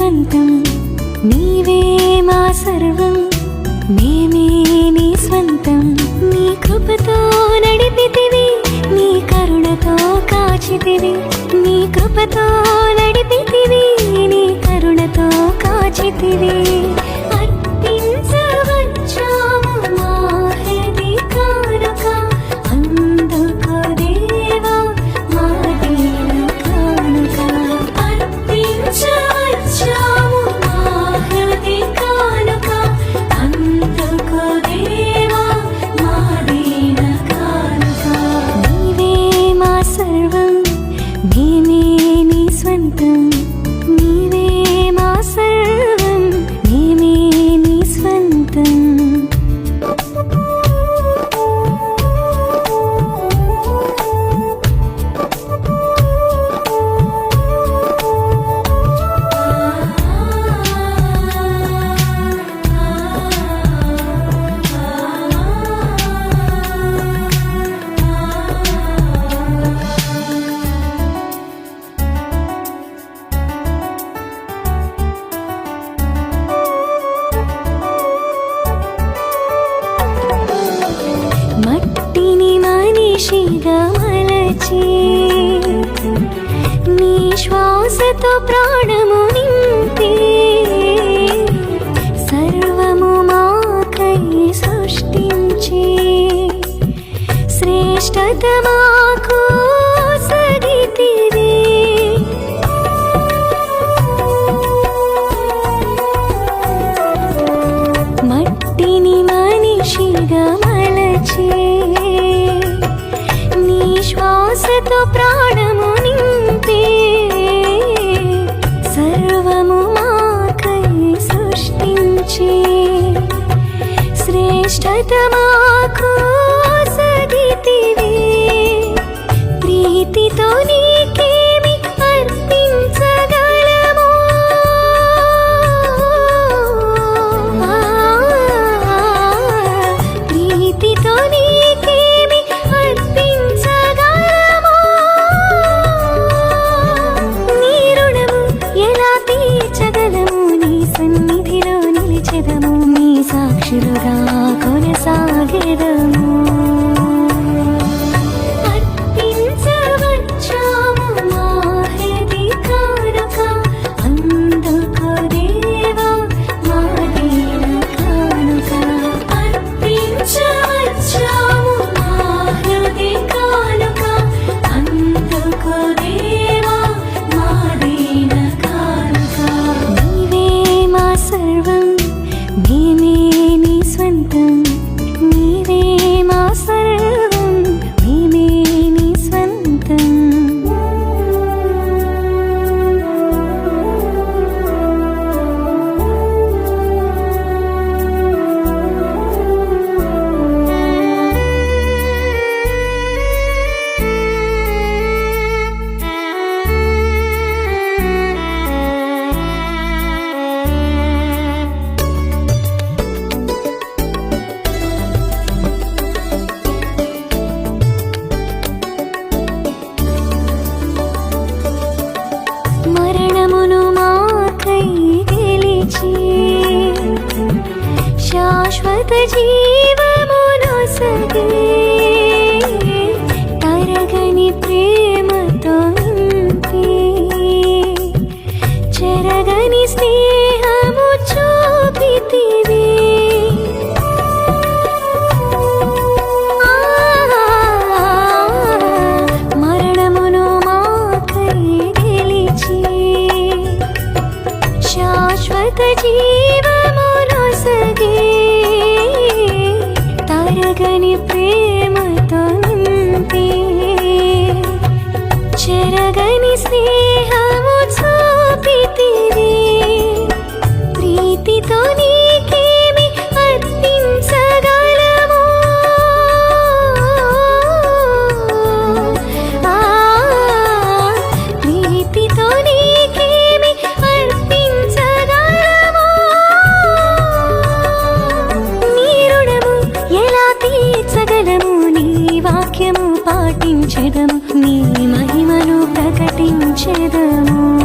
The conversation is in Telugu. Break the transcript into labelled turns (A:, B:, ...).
A: స్వంతం నీవే మా సర్వం. మేమే నీ స్వంతం. నీ కృపతో నడిపితివి నీ కరుణతో కాచితివి నీ కృపతో నడిపితివి. నీ శ్వాసతో ప్రాణ ಇಷ್ಟತಮಾಕೋ ಸಗಿತಿವಿ ಪ್ರೀತಿತೋ ನೀಕೇ సాక్షులుగా 的路。the చక్కని ప్రే Amen.